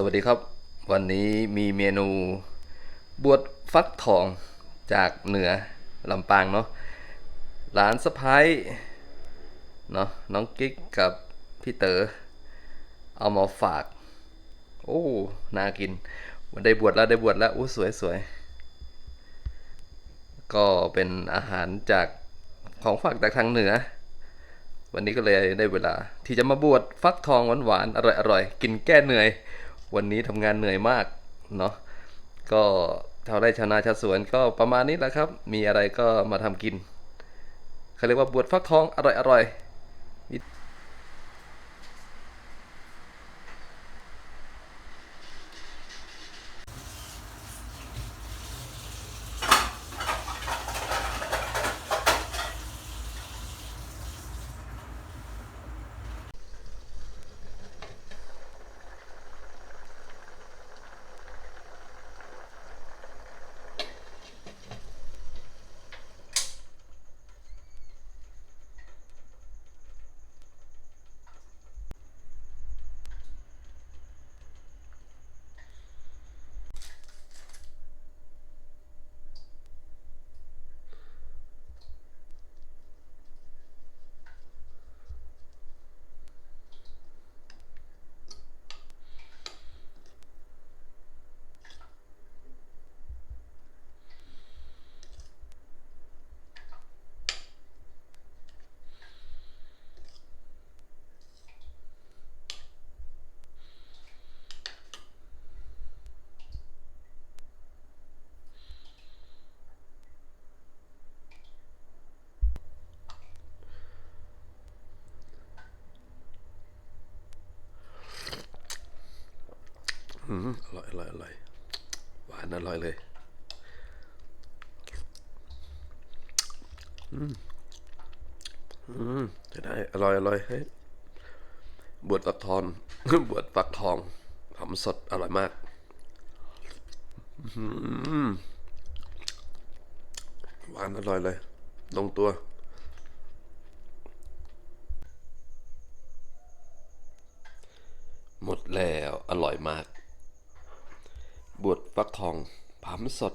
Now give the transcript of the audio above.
สวัสดีครับ วันนี้มีเมนูบวชฟักทองจากเหนือลำปางเนาะร้านสะพ้ายเนาะน้องกิ๊กกับพี่เต๋อเอามาฝาก โอ้น่ากินวันได้บวชแล้วได้บวชแล้วอู้สวยสวยก็เป็นอาหารจากของฝากจากทางเหนือ วันนี้ก็เลยได้เวลา ที่จะมาบวชฟักทองหวานๆอร่อยๆกินแก้เหนื่อย วันนี้ทำงานเหนื่อยมากเนาะก็ชาวไร่ชาวนาชาวสวนก็ประมาณนี้แหละครับ มีอะไรก็มาทำกินเขาเรียกว่าบวชฟักทองอร่อยอร่อย อืมอร่อยอร่อยอร่อยหวานอร่อยเลยอืมอืมจะได้อร่อยอร่อยเฮ้ยบวชฟักทองบวชฟักทองทำสดอร่อยมากอืมหวานอร่อยเลย ลงตัว หมดแล้ว อร่อยมาก บวชฟักทองผำสด